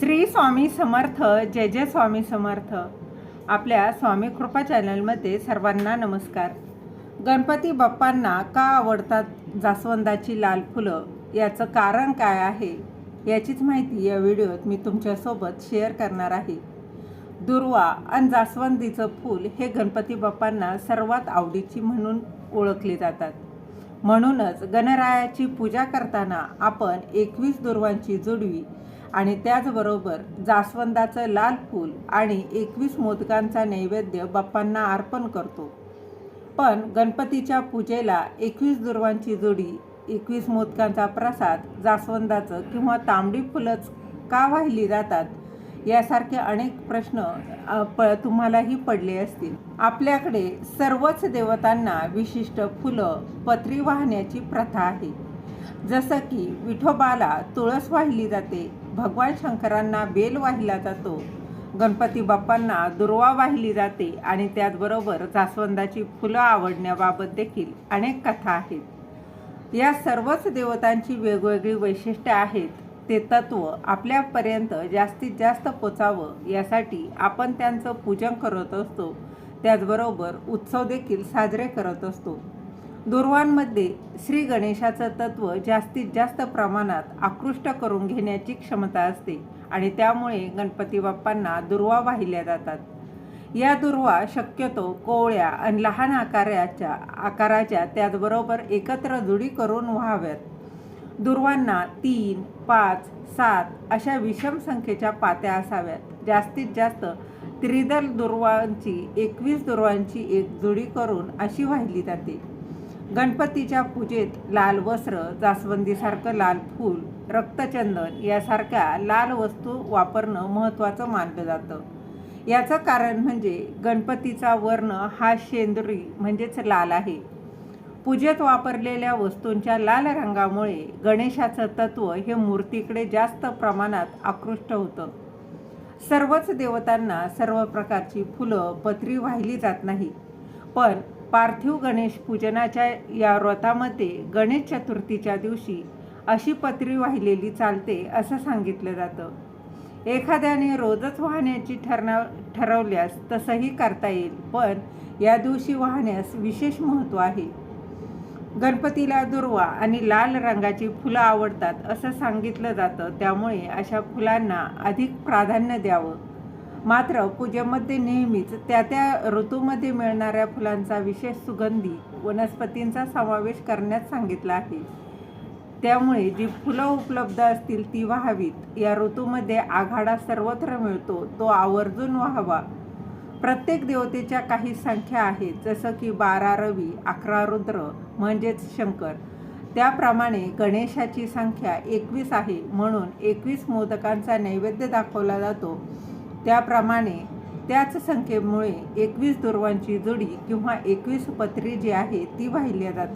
श्री स्वामी समर्थ जय जय स्वामी समर्थ. आपल्या स्वामी कृपा चॅनलमध्ये सर्वांना नमस्कार. गणपती बाप्पांना का आवडतात जास्वंदाची लाल फुलं? याचं कारण काय आहे? याचीच माहिती या व्हिडिओत मी तुमच्यासोबत शेअर करणार आहे. दुर्वा आणि जास्वंदीचं फूल हे गणपती बाप्पांना सर्वात आवडीची म्हणून ओळखले जातात. म्हणूनच गणरायाची पूजा करताना आपण एकवीस दुर्वांची जोडवी आणि त्याचबरोबर जास्वंदाचं लाल फूल आणि एकवीस मोदकांचा नैवेद्य बाप्पांना अर्पण करतो. पण गणपतीच्या पूजेला एकवीस दुर्वांची जोडी एकवीस मोदकांचा प्रसाद जास्वंदाचं किंवा तांबडी फुलंच का वाहिली जातात? यासारखे अनेक प्रश्न प तुम्हालाही पडले असतील. आपल्याकडे सर्वच देवतांना विशिष्ट फुलं पत्री वाहण्याची प्रथा आहे. जसं की विठोबाला तुळस वाहिली जाते भगवान शंकरांना बेल वाहिला जातो. गणपती बाप्पांना दुर्वा वाहिली जाते आणि त्याचबरोबर जास्वंदाची फुलं आवडण्याबाबत देखील अनेक कथा आहेत. या सर्वच देवतांची वेगवेगळी वैशिष्ट्ये आहेत. ते तत्व आपल्यापर्यंत जास्तीत जास्त पोचावं यासाठी आपण त्यांचं पूजन करत असतो. त्याचबरोबर उत्सव देखील साजरे करत असतो. दुर्वांमध्ये श्री गणेशाचं तत्व जास्तीत जास्त प्रमाणात आकृष्ट करून घेण्याची क्षमता असते आणि त्यामुळे गणपती बाप्पांना दुर्वा वाहिल्या जातात. या दुर्वा शक्यतो कोवळ्या आणि लहान आकाराच्या आकाराच्या त्याचबरोबर एकत्र जुडी करून व्हाव्यात. दुर्वांना तीन पाच सात अशा विषम संख्येच्या पात्या असाव्यात. जास्तीत जास्त त्रिदल दुर्वांची एकवीस दुर्वांची एक जुडी करून अशी वाहिली जाते. गणपतीच्या पूजेत लाल वस्त्र जास्वंदीसारखं लाल फूल रक्तचंदन यासारख्या लाल वस्तू वापरणं महत्त्वाचं मानलं जातं. याचं कारण म्हणजे गणपतीचा वर्ण हा शेंदरी म्हणजेच लाल आहे. पूजेत वापरलेल्या वस्तूंच्या लाल रंगामुळे गणेशाचं तत्व हे मूर्तीकडे जास्त प्रमाणात आकृष्ट होतं. सर्वच देवतांना सर्व प्रकारची फुलं पत्री वाहिली जात नाही. पण पार्थिव गणेश पूजनाच्या या व्रतामध्ये गणेश चतुर्थीच्या दिवशी अशी पत्री वाहिलेली चालते असं सांगितलं जातं. एखाद्याने रोजच वाहण्याची ठरना ठरवल्यास तसंही करता येईल पण या दिवशी वाहण्यास विशेष महत्त्व आहे. गणपतीला दुर्वा आणि लाल रंगाची फुलं आवडतात असं सांगितलं जातं त्यामुळे अशा फुलांना अधिक प्राधान्य द्यावं. मात्र पूजेमध्ये नेहमीच त्या त्या ऋतूमध्ये मिळणाऱ्या फुलांचा विशेष सुगंधी वनस्पतींचा समावेश करण्यास सांगितला आहे. त्यामुळे जी फुलं उपलब्ध असतील ती व्हावीत. या ऋतूमध्ये आघाडा सर्वत्र मिळतो तो आवर्जून व्हावा. प्रत्येक देवतेच्या काही संख्या आहेत जसं की बारा रवी अकरा रुद्र म्हणजेच शंकर. त्याप्रमाणे गणेशाची संख्या एकवीस आहे म्हणून एकवीस मोदकांचा नैवेद्य दाखवला जातो. त्याप्रमाणे त्याच संख्येमुळे एकवीस दुर्वांची जोडी किंवा एकवीस पत्री जी आहे ती वाहिल्या जातात.